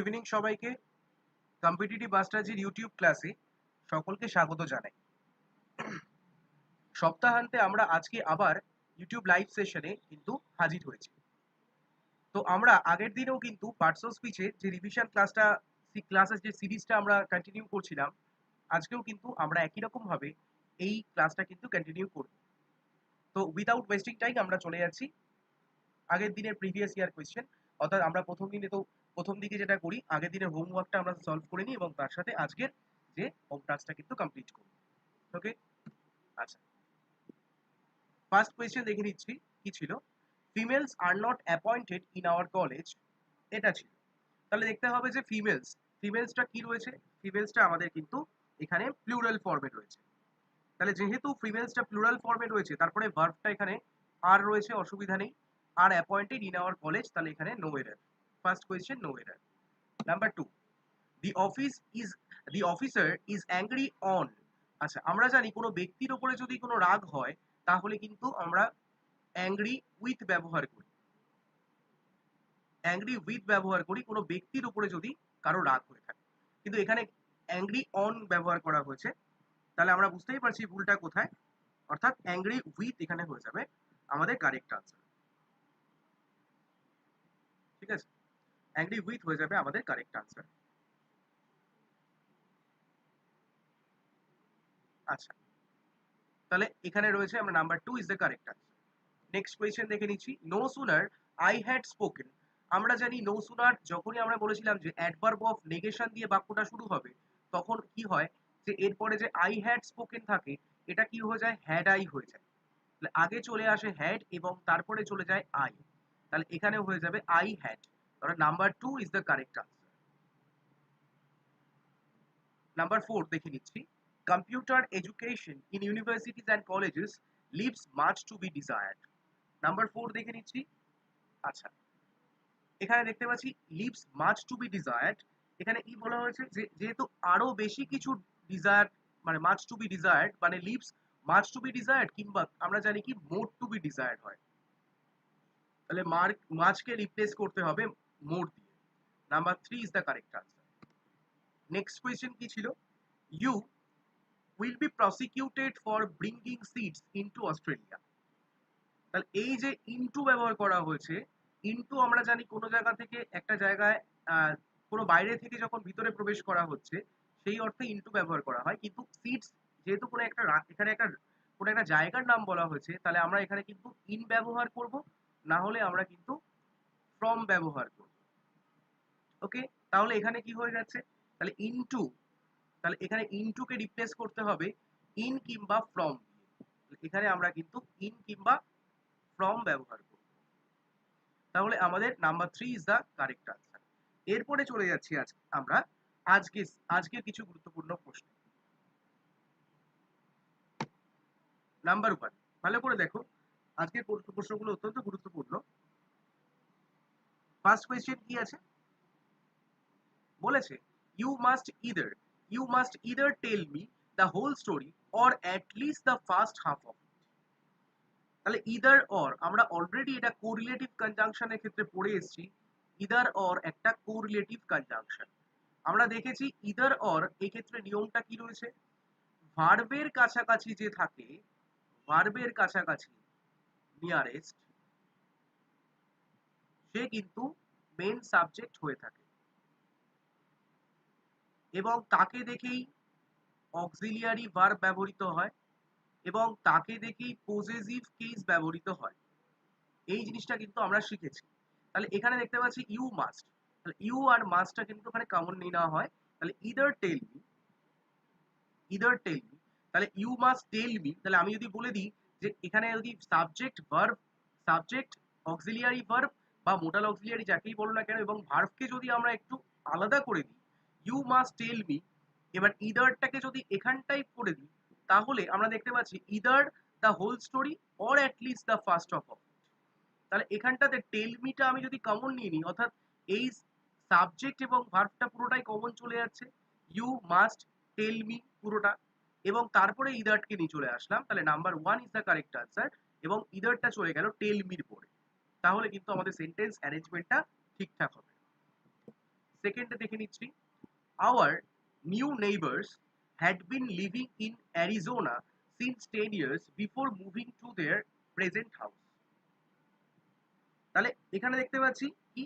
Evening সবাইকে competitive মাস্টারজির YouTube ক্লাসে সকলকে স্বাগত জানাই। সপ্তাহান্তে আমরা আজকে আবার ইউটিউব লাইভ সেশনে কিন্তু হাজির হয়েছি। তো আমরা আগের দিনেও কিন্তু পার্টস অফ স্পিচের যে রিভিশন ক্লাসটা ক্লাসের যে সিরিজটা আমরা কন্টিনিউ করছিলাম, আজকেও কিন্তু আমরা একই রকম ভাবে এই ক্লাসটা কিন্তু কন্টিনিউ করব। তো উইদাউট ওয়েস্টিং টাইম আমরা চলে যাচ্ছি। আগের দিনের প্রিভিয়াস ইয়ার কোয়েশ্চেন অর্থাৎ আমরা প্রথম দিনে তো প্রথম দিকে যেটা করি, আগের দিনের হোমওয়ার্কটা আমরা সলভ করে নিই এবং তার সাথে আজকের যে হোম টাস্কটা কিন্তু কমপ্লিট করি। ওকে আচ্ছা। ফার্স্ট কোয়েশ্চেন দেখে নিচ্ছি, কি ছিল? Females are not appointed in our college এটা ছিল। তাহলে দেখতে হবে যে ফিমেলস ফিমেলসটা কি রয়েছে? ফিমেলসটা আমাদের কিন্তু এখানে প্লুরাল ফর্মে রয়েছে। তাহলে যেহেতু ফিমেলসটা প্লুরাল ফর্মে রয়েছে, তারপরে ভার্বটা এখানে আর রয়েছে, অসুবিধা নেই। Are appointed in our college তাহলে এখানে no error first question no error number two the office is the officer is angry on আচ্ছা আমরা জানি কোনো ব্যক্তির ওপরে যদি কোনো রাগ হয়, তাহলে কিন্তু আমরা অ্যাংরি উইথ ব্যবহার করি। অ্যাংরি উইথ ব্যবহার করি, কোনো ব্যক্তির উপরে যদি কারও রাগ হয়ে থাকে। কিন্তু এখানে অ্যাংরি অন ব্যবহার করা হয়েছে। তাহলে আমরা বুঝতেই পারছি ভুলটা কোথায়। অর্থাৎ অ্যাংরি উইথ এখানে হয়ে যাবে আমাদের কারেক্ট আনসার ঠিক আছে? অ্যাংরি উইথ হয়ে যাবে আমাদের কারেক্ট আনসার আচ্ছা তাহলে এখানে রয়েছে আমরা number two is the correct answer next question দেখে নিচ্ছি no sooner I had spoken আমরা জানি নো সুনার যখনই আমরা বলেছিলাম যে অ্যাডভার্ব অফ নেগেশন দিয়ে বাক্যটা শুরু হবে, তখন কি হয়? যে এরপরে যে আই হ্যাড স্পোকেন থাকে, এটা কি হয়ে যায়? হ্যাড আই হয়ে যায়। আগে চলে আসে হ্যাড এবং তারপরে চলে যায় আই তাহলে এখানে হয়ে যাবে আই হ্যাড তাহলে number two is the correct answer number four দেখে নিচ্ছি। Computer education in universities and colleges leaves much to be desired number four দেখে নিচ্ছি। আচ্ছা এখানে দেখতে পাচ্ছি leaves much to be desired এখানে কি বলা হয়েছে? যেহেতু আরও বেশি কিছু ডিজায়ার মানে মাচ টু বি ডিজায়ার্ড মানে leaves much to be desired কিংবা আমরা জানি কি মোর টু বি ডিজায়ার্ড হয়। তাহলে মার্ক মাছকে রিপ্লেস করতে হবে মোর দিয়ে। Number three is the correct answer next question কি ছিল? You will be prosecuted for bringing seeds into Australia তাহলে এই যে ইনটু ব্যবহার করা হয়েছে ইনটু আমরা জানি কোনো জায়গা থেকে একটা জায়গায় কোনো বাইরে থেকে যখন ভিতরে প্রবেশ করা হচ্ছে, সেই অর্থে ইনটু ব্যবহার করা হয়। কিন্তু সিডস যেহেতু কোনো একটা এখানে একটা, কোনো একটা জায়গার নাম বলা হয়েছে, তাহলে আমরা এখানে কিন্তু ইন ব্যবহার করব, না হলে আমরা কিন্তু ফ্রম ব্যবহার করব। ওকে তাহলে এখানে কি হয়ে যাচ্ছে তাহলে ইনটু তাহলে এখানে ইনটুকে রিপ্লেস করতে হবে ইন কিংবা ফ্রম এখানে আমরা কিন্তু ইন কিংবা ফ্রম ব্যবহার করব। তাহলে আমাদের number three is the correct answer এরপরে চলে যাচ্ছি আজ, আমরা আজকে আজকের কিছু গুরুত্বপূর্ণ প্রশ্ন। নাম্বার ওয়ান ভালো করে দেখো, আজকের প্রশ্নগুলো অত্যন্ত গুরুত্বপূর্ণ। ফার্স্ট কোয়েশ্চেন কি আছে? বলেছে you must either you must either tell me the whole story or at least the first half of তাহলে ইদার অর আমরা অলরেডি এটা কোরিলেটিভ কনজাংশনের ক্ষেত্রে পড়ে এসেছি ইদার অর একটা কোরিলেটিভ কনজাংশন আমরা দেখেছি ইদার অর এই ক্ষেত্রে নিয়মটা কি রয়েছে? ভার্বের কাছাকাছি যে থাকে ভার্বের কাছাকাছি নিয়ারেস্ট সে কিন্তু মেন সাবজেক্ট হয়ে থাকে। এবং তাকে দেখেই অক্সিলিয়ারি ভার্ব ব্যবহৃত হয় এবং তাকে দেখেই পজেসিভ কেস ব্যবহৃত হয়। এই জিনিসটা কিন্তু আমরা শিখেছি। তাহলে এখানে দেখতে পাচ্ছি ইউ মাস্ট তাহলে ইউ আর মাস্টটা কিন্তু ওখানে কমন নিয়ে নেওয়া হয়। তাহলে either tell me either tell me তাহলে ইউ মাস্ট টেল মি তাহলে আমি যদি বলে দিই যে এখানে যদি subject verb subject auxiliary verb বা মোটাল অক্সিলিয়ারি যাকেই বলো না কেন এবং ভার্বকে যদি আমরা একটু আলাদা করে দিই ইউ মাস্ট টেল মি এবার ইদারটাকে যদি এখানটাই করে দিই, তাহলে আমরা দেখতে পাচ্ছি either the whole story or at least the first of of তাহলে এখানটাতে টেল মিটা আমি যদি কমন নিয়ে নিই, অর্থাৎ এই সাবজেক্ট এবং ভার্বটা পুরোটাই কমন চলে যাচ্ছে ইউ মাস্ট টেল মি পুরোটা, এবং তারপরে ইদারকে নিয়ে চলে আসলাম, তাহলে number one is the correct answer এবং ইদারটা চলে গেল টেল মির পরে তাহলে কিন্তু আমাদের সেন্টেন্স অ্যারেঞ্জমেন্টটা ঠিকঠাক হবে। সেকেন্ডে দেখে নিচ্ছি। Our new neighbours had been living in Arizona since ten years before moving to their present house তাহলে এখানে দেখতে পাচ্ছি কি?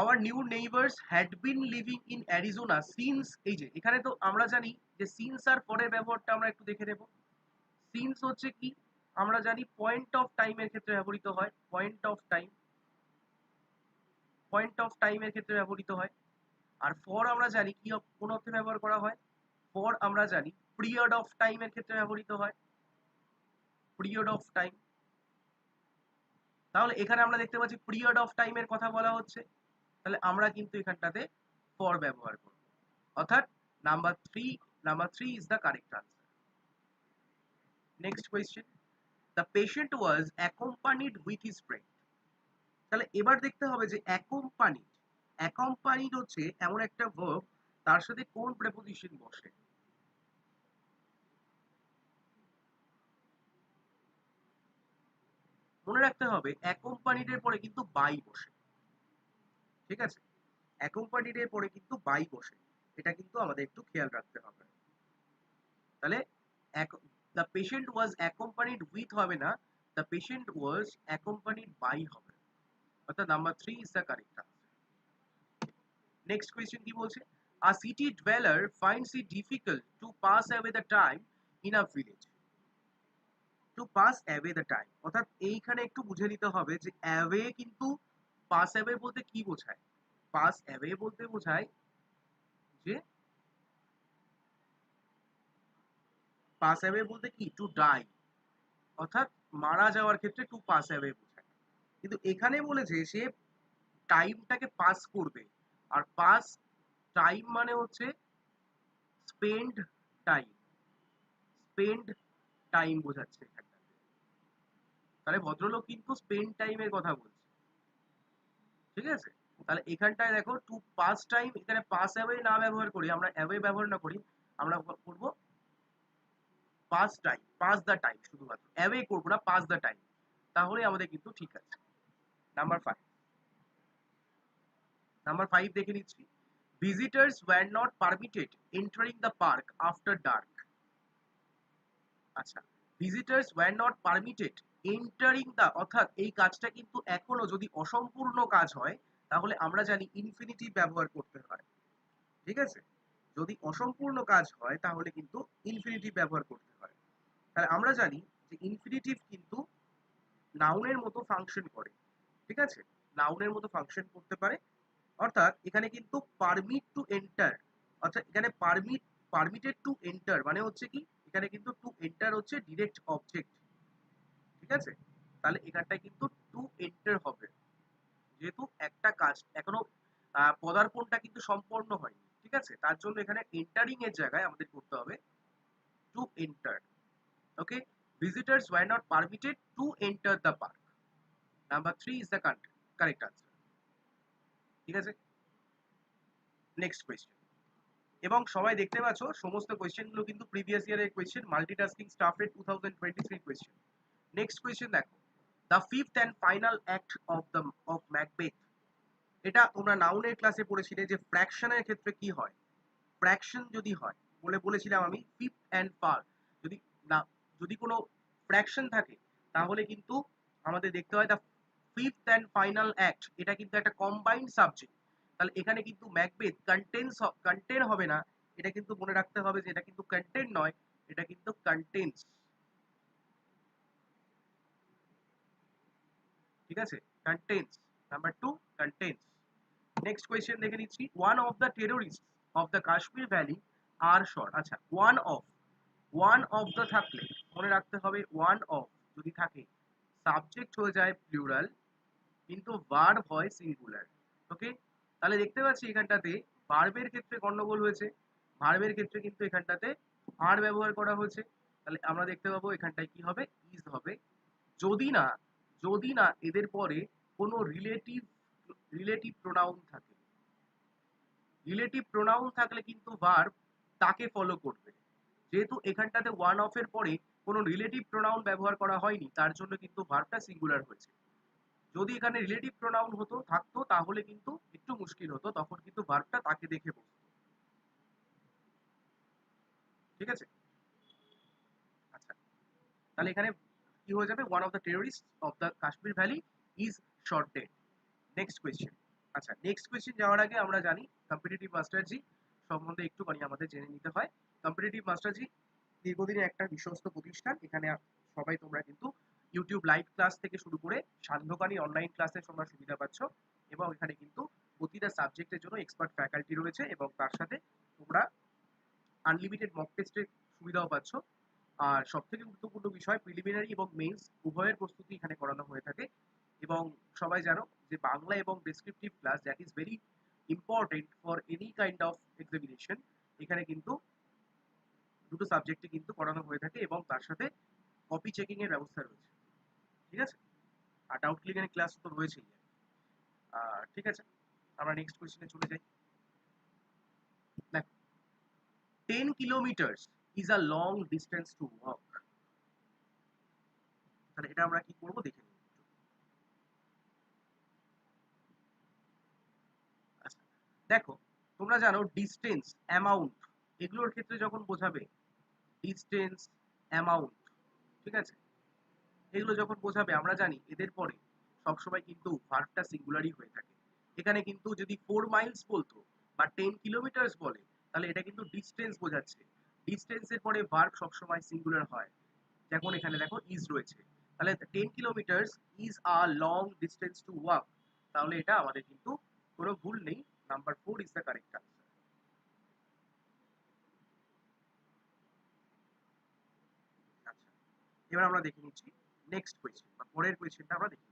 Our new neighbours had been living in Arizona since এই যে, এখানে তো আমরা জানি যে সিন্স আর পরের ব্যবহারটা আমরা একটু দেখে নেব। সিন্স হচ্ছে কি? আমরা জানি পয়েন্ট অফ টাইমের ক্ষেত্রে ব্যবহৃত হয়। Point of time point of টাইমের ক্ষেত্রে ব্যবহৃত হয়। আর ফর আমরা জানি কি কোন অর্থে ব্যবহার করা হয়? ফর আমরা জানি পিরিয়ড অফ টাইম এর ক্ষেত্রে ব্যবহৃত হয়। পিরিয়ড অফ টাইম তাহলে এখানে আমরা দেখতে পাচ্ছি পিরিয়ড অফ টাইমের কথা বলা হচ্ছে। তাহলে আমরা কিন্তু এখানটাতে ফর ব্যবহার করব। অর্থাৎ number three number three is the correct answer next question the patient was accompanied with his friend তাহলে এবার দেখতে হবে যে অ্যাকম্পানিড অ্যাকম্পানিড হচ্ছে এমন একটা ভার্ব তার সাথে কোন প্রেপোজিশন বসে? মনে রাখতে হবে অ্যাকম্পানিড এর পরে কিন্তু বাই বসে। ঠিক আছে? অ্যাকম্পানিড এর পরে কিন্তু বাই বসে। এটা কিন্তু আমাদের একটু খেয়াল রাখতে হবে। তাহলে the patient was accompanied with হবে না the patient was accompanied by হবে। অর্থাৎ number three is the correct answer next question কি বলছে? A city dweller finds it difficult to pass away the time in a village to pass away the time অর্থাৎ এইখানে একটু বুঝে নিতে হবে যে অ্যাওয়ে কিন্তু পাস অ্যাওয়ে বলতে কি বোঝায়? পাস অ্যাওয়ে বলতে বোঝায় যে পাস অ্যাওয়ে বলতে কি? টু ডাই অর্থাৎ মারা যাওয়ার ক্ষেত্রে টু পাস অ্যাওয়ে বোঝায়। কিন্তু এখানে বলেছে সে টাইমটাকে পাস করবে। আর পাস টাইম মানে হচ্ছে স্পেন্ড টাইম স্পেন্ড টাইম বোঝাচ্ছে তাহলে ভদ্রলোক কিন্তু স্পেন্ড টাইমের কথা বলছে। ঠিক আছে? তাহলে এখানটায় দেখো টু পাস টাইম এখানে পাস অ্যাওয়ে না ব্যবহার করি, আমরা অ্যাওয়ে ব্যবহার না করি, আমরা করব pass time pass the time শুধুমাত্র। অ্যাওয়ে করব না পাস দ্য টাইম তাহলে আমাদের কিন্তু ঠিক আছে। নাম্বার ফাইভ নাম্বার ফাইভ দেখে নিচ্ছি। Visitors were not permitted entering the park after dark আচ্ছা visitors were not permitted entering the অর্থাৎ এই কাজটা কিন্তু এখনও যদি অসম্পূর্ণ কাজ হয়, তাহলে আমরা জানি ইনফিনিটিভ ব্যবহার করতে হয়। ঠিক আছে? যদি অসম্পূর্ণ কাজ হয়, তাহলে কিন্তু ইনফিনিটিভ ব্যবহার করতে হয়। তাহলে আমরা জানি যে ইনফিনিটিভ কিন্তু নাউনের মতো ফাংশন করে। ঠিক আছে? নাউনের মতো ফাংশন করতে পারে। অর্থাৎ এখানে কিন্তু পারমিট টু এন্টার অর্থাৎ এখানে পারমিট পারমিটেড টু এন্টার মানে হচ্ছে কি? এখানে কিন্তু টু এন্টার হচ্ছে ডিরেক্ট অবজেক্ট ঠিক আছে? তাহলে এখানটায় কিন্তু টু এন্টার হবে। যেহেতু একটা কাজ এখনও পদার্পণটা কিন্তু সম্পন্ন হয়নি, ঠিক আছে? তার জন্য এখানে এন্টারিং এর জায়গায় আমাদের করতে হবে to enter okay visitors were not permitted to enter the park number three is the correct answer ঠিক আছে? নেক্সট কোয়েশ্চেন এবং সবাই দেখতে পাচ্ছ, সমস্ত কোয়েশ্চেনগুলো কিন্তু প্রিভিয়াস ইয়ারের কোয়েশ্চেন মাল্টিটাস্কিং স্টাফের two thousand twenty three question next question দেখো। The fifth and final act of the of Macbeth এটা তোমরা নাউনের ক্লাসে পড়েছিলে যে ফ্র্যাকশনের ক্ষেত্রে কি হয়? ফ্র্যাকশন যদি হয়, বলে, বলেছিলাম আমি ফিফথ অ্যান্ড ফার যদি না, যদি কোনো ফ্র্যাকশন থাকে, তাহলে কিন্তু আমাদের দেখতে হয় the fifth and final act এটা কিন্তু একটা কম্বাইন্ড সাবজেক্ট তাহলে এখানে কিন্তু ম্যাকবেথ কন্টেন্স কন্টেন হবে না। এটা কিন্তু মনে রাখতে হবে যে এটা কিন্তু কন্টেন্ট নয়, এটা কিন্তু কন্টেন্স ঠিক আছে? Contains number two contains next question দেখে নিচ্ছি। One of the terrorist of the Kashmir valley are shot আচ্ছা one of one of the থাকলে মনে রাখতে হবে ওয়ান অফ যদি থাকে। সাবজেক্ট হয়ে যায় প্লুরাল কিন্তু ভার্ব হয় সিঙ্গুলার ওকে তাহলে দেখতে পাচ্ছি এখানটাতে ভার্বের ক্ষেত্রে গন্ডগোল হয়েছে ভার্বের ক্ষেত্রে কিন্তু এখানটাতে আর ব্যবহার করা হয়েছে। তাহলে আমরা দেখতে পাবো এখানটায় কি হবে? ইজ হবে। যদি না যদি না এদের পরে কোনো রিলেটিভ রিলেটিভ প্রোনাউন থাকে। রিলেটিভ প্রোনাউন থাকলে কিন্তু ভার্ব তাকে ফলো করবে। যেহেতু এখানটাতে ওয়ান অফ এর পরে কোনো রিলেটিভ প্রোনাউন ব্যবহার করা হয়নি, তার জন্য কিন্তু ভার্বটা সিঙ্গুলার হয়েছে। যদি এখানে রিলেটিভ প্রোনাউন হতো, থাকতো, তাহলে কিন্তু একটু মুশকিল হতো। তখন কিন্তু ভার্বটা তাকে দেখে বসতো ঠিক আছে? আচ্ছা। তাহলে এখানে কি হয়ে যাবে? One of the terrorist of the Kashmir valley is shot dead next question আচ্ছা নেক্সট কোয়েশ্চেন যাওয়ার আগে আমরা জানি কম্পিটিটিভ মাস্টারজি সম্বন্ধে একটুখানি আমাদের জেনে নিতে হয়। কম্পিটিটিভ মাস্টারজি দীর্ঘদিনের একটা বিশ্বস্ত প্রতিষ্ঠান। এখানে সবাই তোমরা কিন্তু ইউটিউব লাইভ ক্লাস থেকে শুরু করে সান্ধ্যকালীন অনলাইন ক্লাসে তোমরা সুবিধা পাচ্ছ এবং এখানে কিন্তু প্রতিটা সাবজেক্টের জন্য এক্সপার্ট ফ্যাকাল্টি রয়েছে এবং তার সাথে তোমরা আনলিমিটেড মক টেস্টের সুবিধাও পাচ্ছ। আর সব থেকে গুরুত্বপূর্ণ বিষয় প্রিলিমিনারি এবং মেন্স উভয়ের প্রস্তুতি এখানে করানো হয়ে থাকে এবং সবাই জানো যে বাংলা এবং descriptive class that is very important for any kind of examination এখানে কিন্তু দুটো সাবজেক্টে কিন্তু করানো হয়ে থাকে এবং তার সাথে কপি চেকিং এর ব্যবস্থা রয়েছে। ঠিক আছে? আর ডাউট ক্লিয়ারিং ক্লাস তো রয়েছেই। ঠিক আছে? আমরা নেক্সট কোয়েশ্চেনে চলে যাই। দেখো ten kilometres is a long distance to walk তাহলে এটা আমরা কি করব? দেখে নিই আচ্ছা দেখো, তোমরা জানো ডিস্টেন্স অ্যামাউন্ট এগুলোর ক্ষেত্রে যখন বোঝাবে ডিস্টেন্স অ্যামাউন্ট ঠিক আছে? এগুলো যখন বোঝাবে, আমরা জানি এদের পরে সবসময় কিন্তু ভার্বটা সিঙ্গুলারই হয়ে থাকে। এখানে কিন্তু যদি ফোর মাইলস বলতো বা টেন কিলোমিটার্স বলে, তাহলে এটা কিন্তু ডিস্টেন্স বোঝাচ্ছে। ডিস্টেন্সের পরে ভার্ব সবসময় সিঙ্গুলার হয়। যেমন এখানে দেখো ইজ রয়েছে। তাহলে ten kilometres is a long distance to walk তাহলে এটা আমাদের কিন্তু কোনো ভুল নেই। Number four is the correct answer এবার আমরা দেখে নিচ্ছি নেক্সট কোয়েশ্চেন বা পরের কোয়েশ্চেনটা আমরা দেখে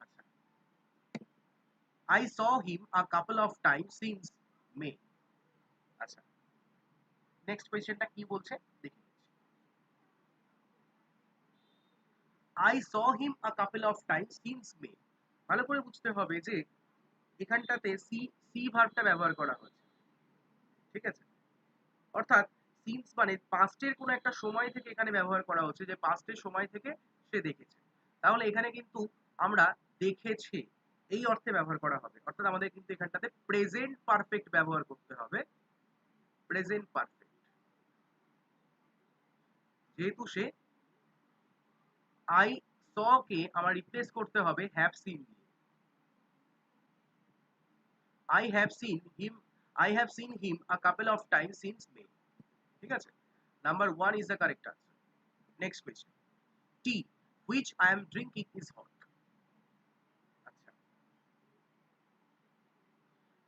আচ্ছা। I saw him a couple of times since May. আচ্ছা। নেক্সট কোয়েশ্চেনটা কি বলছে? দেখে নিচ্ছি। I saw him a couple of times since ভালো করে বুঝতে হবে যে এখানটাতে সি সি ভার্বটা ব্যবহার করা হয়েছে। ঠিক আছে? অর্থাৎ সিন্স মানে পাস্টের কোনো একটা সময় থেকে এখানে ব্যবহার করা হচ্ছে যে পাস্টের সময় থেকে সে দেখেছে। তাহলে এখানে কিন্তু আমরা দেখেছে, এই অর্থে ব্যবহার করা হবে। অর্থাৎ আমাদের কিন্তু এখানটাতে প্রেজেন্ট পারফেক্ট ব্যবহার করতে হবে। প্রেজেন্ট পারফেক্ট যেহেতু সে আই স কে আমার রিপ্লেস করতে হবে হ্যাভ সিন দিয়ে I have seen him I have seen him a couple of time since May ঠিক আছে? Number one is the correct answer next question tea which I am drinking is hot আচ্ছা।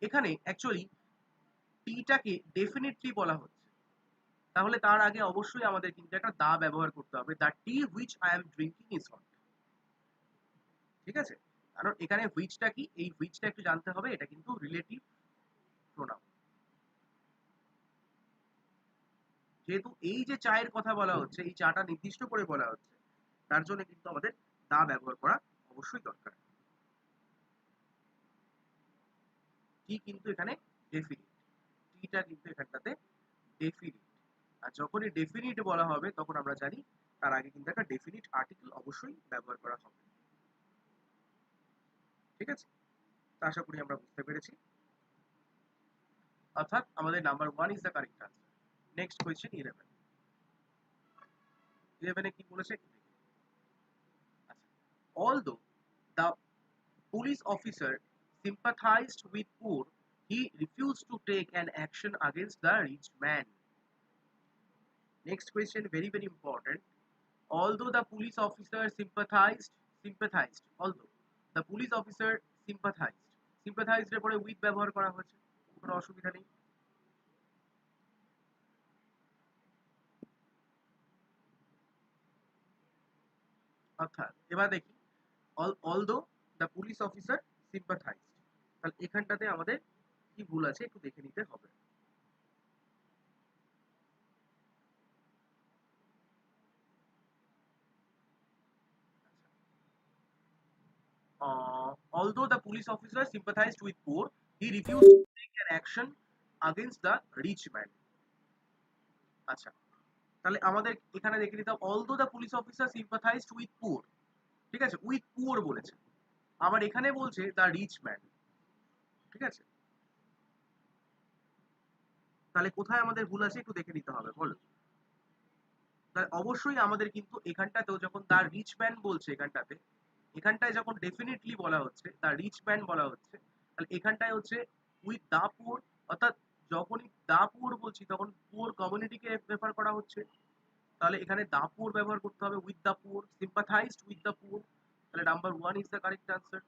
এখানে actually টিটাকে definitely বলা হচ্ছে। তাহলে তার আগে অবশ্যই আমাদের কিন্তু একটা দা ব্যবহার করতে হবে। The tea which I am drinking is hot ঠিক আছে? কারণ এখানে হুইচটা কি? এই হুইচটা একটু জানতে হবে। এটা কিন্তু রিলেটিভ প্রোনাউন যেহেতু এই যে চায়ের কথা বলা হচ্ছে, এই চাটা নির্দিষ্ট করে বলা হচ্ছে, তার জন্য কিন্তু আমাদের দা ব্যবহার করা অবশ্যই দরকার। টি কিন্তু এখানে ডেফিনিট টিটা কিন্তু এখানটাতে ডেফিনিট আর যখনই ডেফিনিট বলা হবে, তখন আমরা জানি তার আগে কিন্তু একটা ডেফিনিট আর্টিকেল অবশ্যই ব্যবহার করা হবে। ঠিক আছে? তা আশা করি আমরা বুঝতে পেরেছি। অর্থাৎ আমাদের number one is the correct answer next question eleven ইলেভেনে কি বলেছে আচ্ছা the police officer sympathized with poor he refused to take an action against the rich man next question very very important although the police officer sympathized sympathized although the police officer sympathized sympathized এর পরে with ব্যবহার করা হয়েছে কোনো অসুবিধা নেই অর্থাৎ এবার দেখি although the police officer sympathised তাহলে এখানটাতে আমাদের কি ভুল আছে একটু দেখে নিতে হবে Uh, although the police officer sympathized with poor, he refused to take an action against the rich man. আচ্ছা তাহলে আমাদের এখানে দেখে নিতে although the police officer sympathised with poor ঠিক আছে? উইথ পুয়ার বলেছে। আবার এখানে বলছে দ্য রিচ ম্যান ঠিক আছে? তাহলে কোথায় আমাদের ভুল আছে একটু দেখে নিতে হবে, বলো। তাহলে অবশ্যই আমাদের কিন্তু এখানটাতেও যখন তার রিচ ম্যান বলছে এখানটাতে, এখানটায় যখন ডেফিনেটলি বলা হচ্ছে তার রিচ ম্যান বলা হচ্ছে, তাহলে এখানটায় হচ্ছে উইথ দা পুয়ার অর্থাৎ যখনই দা পুয়ার বলছি, তখন পুয়ার কমিউনিটিকে রেফার করা হচ্ছে। তাহলে এখানে দা পুয়ার ব্যবহার করতে হবে with the poor sympathised with the poor তাহলে number one is the correct answer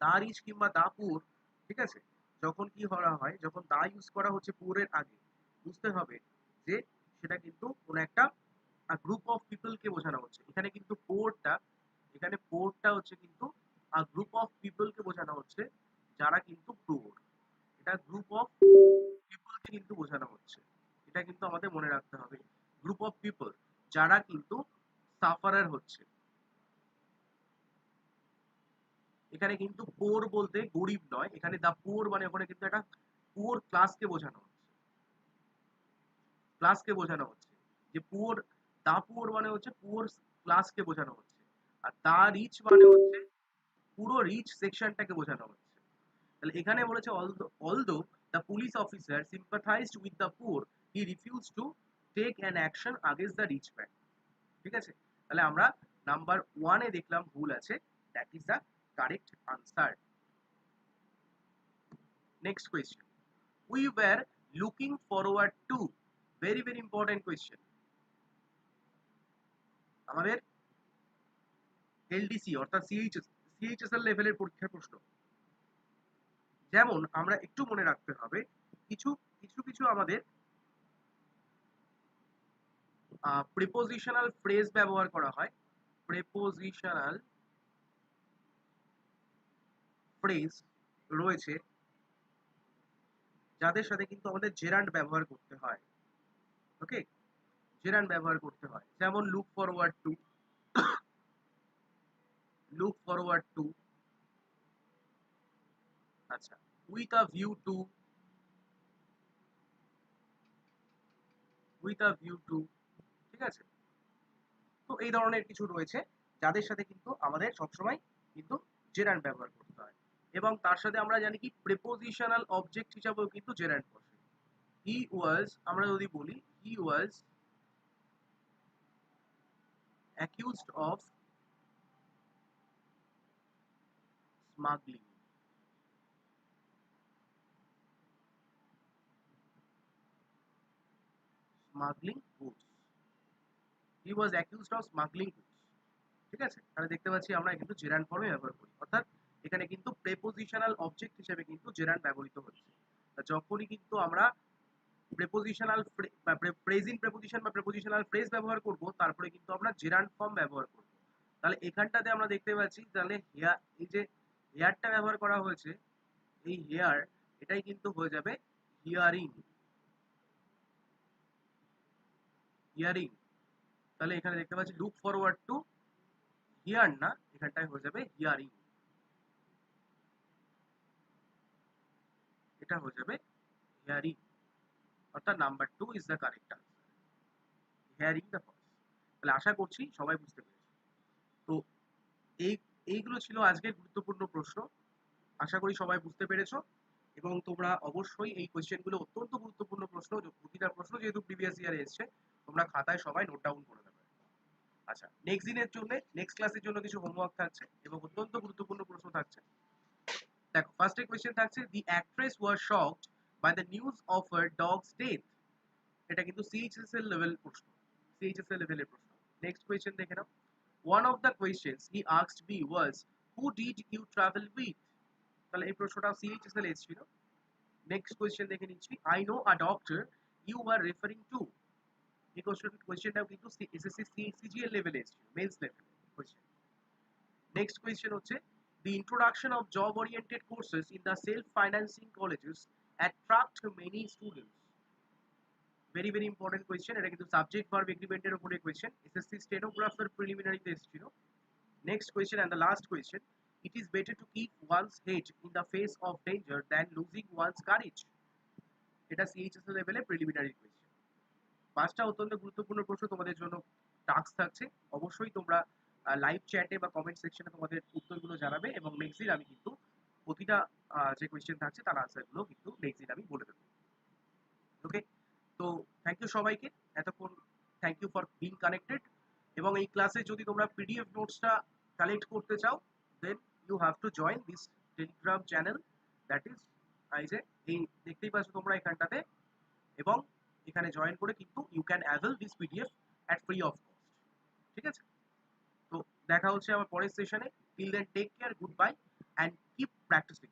the rich কিংবা দা পুয়ার ঠিক আছে? যখন কি করা হয়, যখন দা ইউজ করা হচ্ছে পুয়ারের আগে, বুঝতে হবে যে সেটা কিন্তু কোনো একটা গ্রুপ অফ পিপলকে বোঝানো হচ্ছে। এখানে কিন্তু পোরটা এখানে পোরটা হচ্ছে কিন্তু গ্রুপ অফ পিপলকে বোঝানো হচ্ছে, যারা কিন্তু পুর এটা গ্রুপ অফ পিপলকে কিন্তু বোঝানো হচ্ছে। এটা কিন্তু আমাদের মনে রাখতে হবে। গ্রুপ অফ পিপল যারা কিন্তু সাফারার হচ্ছে। এখানে কিন্তু পোর বলতে গরিব নয়, এখানে দা পোর মানে ওখানে কিন্তু একটা পুয়ার ক্লাসকে বোঝানো হচ্ছে। ক্লাসকে বোঝানো হচ্ছে। যে পুয়ার দা পুয়ার মানে হচ্ছে পুয়ার ক্লাসকে বোঝানো হচ্ছে। আর দা রিচ মানে হচ্ছে পুরো রিচ সেকশনটাকে বোঝানো হচ্ছে। তাহলে এখানে বলেছে although the police officer sympathised with the poor he refuse to take an action against the rich man ঠিক আছে? তাহলে আমরা নাম্বার ওয়ানে দেখলাম ভুল আছে। That is the correct answer next question we were looking forward to very very important question আমাদের LDC অর্থাৎ সিএইচএস সিএইচএসএল লেভেলের পরীক্ষার প্রশ্ন। যেমন আমরা একটু মনে রাখতে হবে, কিছু কিছু কিছু আমাদের প্রিপোজিশনাল ফ্রেজ ব্যবহার করা হয়। প্রিপোজিশনাল ফ্রেজ রয়েছে, যাদের সাথে কিন্তু আমাদের জেরান্ড ব্যবহার করতে হয়। ওকে জেরান্ড ব্যবহার করতে হয়। যেমন look forward to look forward to আচ্ছা। With a view to with a view to ঠিক আছে? তো এই ধরনের কিছু রয়েছে যাদের সাথে কিন্তু আমাদের সবসময় কিন্তু জেরান্ড ব্যবহার করতে হয়। এবং তার সাথে আমরা জানি কি? প্রেপোজিশনাল অবজেক্ট হিসাবেও কিন্তু জেরান্ড বসে। হি ওয়াজ আমরা যদি বলি he was accused of smuggling smuggling goods he was accused of smuggling goods ঠিক আছে? তাহলে দেখতে পাচ্ছি আমরা কিন্তু জেরান্ড ফর্মে ব্যবহার করি। অর্থাৎ এখানে কিন্তু প্রেপোজিশনাল অবজেক্ট হিসেবে কিন্তু জেরান্ড ব্যবহৃত হচ্ছে। যখনই কিন্তু আমরা প্রেপোজিশনাল প্রেজেন্ট প্রেপোজিশন বা প্রেপোজিশনাল ফ্রেজ ব্যবহার করব, তারপরে কিন্তু আমরা জেরান্ড ফর্ম ব্যবহার করব। তাহলে এখানটাতে আমরা দেখতে পাচ্ছি, তাহলে হেয়ার এই যে হেয়ারটা ব্যবহার করা হয়েছে, এই হেয়ার এটাই কিন্তু হয়ে যাবে হিয়ারিং হিয়ারিং তাহলে এখানে দেখতে পাচ্ছি লুক ফরওয়ার্ড টু হিয়ার না, এখানটায় হয়ে যাবে হিয়ারিং এটা হয়ে যাবে হিয়ারিং অর্থাৎ number two is the correct answer hearing the first তাহলে আশা করছি সবাই বুঝতে পেরেছে। তো এই, এইগুলো ছিল আজকের গুরুত্বপূর্ণ প্রশ্ন। আশা করি সবাই বুঝতে পেরেছ। এবং তোমরা অবশ্যই এই কোয়েশ্চেনগুলো অত্যন্ত গুরুত্বপূর্ণ প্রশ্ন প্রতিটা প্রশ্ন যেহেতু প্রিভিয়াস ইয়ারে এসছে তোমরা খাতায় সবাই নোট ডাউন করে দেবে। আচ্ছা নেক্সট দিনের জন্য নেক্সট ক্লাসের জন্য কিছু হোমওয়ার্ক থাকছে এবং অত্যন্ত গুরুত্বপূর্ণ প্রশ্ন থাকছে। দেখো ফার্স্ট কোয়েশ্চেন থাকছে the actress was shocked by the news of her dog's death এটা কিন্তু সিএইচএসএল লেভেল প্রশ্ন সিএইচএসএল লেভেলের প্রশ্ন। নেক্সট কোয়েশ্চেন দেখে নাও। One of the questions he asked me was, who did you travel with? তাহলে এই প্রশ্নটা সিএইচএসএল এসেছিল। নেক্সট কোয়েশ্চেন দেখে নিচ্ছি। I know a doctor you are referring to এই কোয়েশ্চেন কোয়েশ্চেনটাও কিন্তু এসএসসি সিজিএল লেভেলে এসেছিল মেন্স লেভেলে কোয়েশ্চেন নেক্সট কোয়েশ্চেন হচ্ছে, the introduction of job oriented courses in the self financing colleges attract many students. Very very important question এটা কিন্তু subject verb এগ্রিমেন্টের উপরে কোয়েশ্চেন এসএসসি স্টেনোগ্রাফার প্রিলিমিনারিতে এসেছিল। Next question and the last question it is better to keep one's head in the face of danger than losing one's courage এটা CHS লেভেলে preliminary question পাঁচটা অত্যন্ত গুরুত্বপূর্ণ প্রশ্ন তোমাদের জন্য টাস্ক থাকছে। অবশ্যই তোমরা লাইভ চ্যাটে বা কমেন্ট সেকশনে তোমাদের উত্তরগুলো জানাবে এবং নেক্সট দিন আমি কিন্তু প্রতিটা যে কোয়েশ্চেন থাকছে তার আনসারগুলো কিন্তু নেক্সট দিন আমি বলে দেবো। ওকে তো থ্যাংক ইউ সবাইকে। এতক্ষণ thank you for being connected এবং এই ক্লাসে যদি তোমরা পিডিএফ নোটসটা কালেক্ট করতে চাও then you have to join this Telegram channel that is এই যে, এই দেখতেই পাচ্ছ তোমরা এখানটাতে। এবং এখানে জয়েন করে কিন্তু you can avail this PDF at free of cost ঠিক আছে? তো দেখা হচ্ছে আমার পরের সেশনে till then take care good bye and keep practising